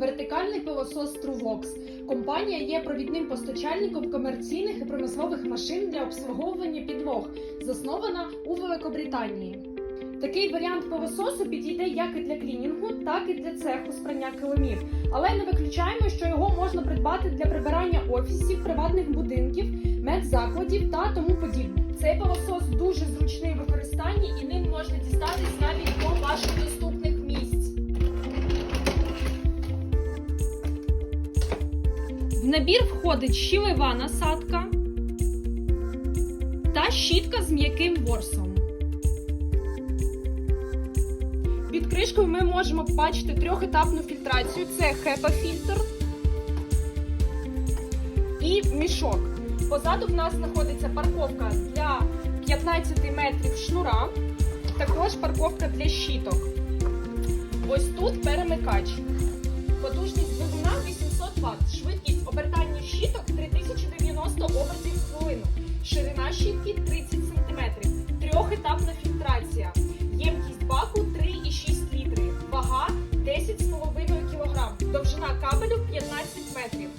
Вертикальний пилосос Truvox. Компанія є провідним постачальником комерційних і промислових машин для обслуговування підлог, заснована у Великобританії. Такий варіант пилососу підійде як і для клінінгу, так і для цеху з прання килимів. Але не виключаємо, що його можна придбати для прибирання офісів, приватних будинків, медзакладів та тому подібне. Цей пилосос дуже зручний В набір входить щілева насадка та щітка з м'яким ворсом. Під кришкою ми можемо побачити трьохетапну фільтрацію. Це HEPA-фільтр і мішок. Позаду в нас знаходиться парковка для 15 метрів шнура, також парковка для щіток. Ось тут перемикач. Потужність довжина кабелю 15 метрів.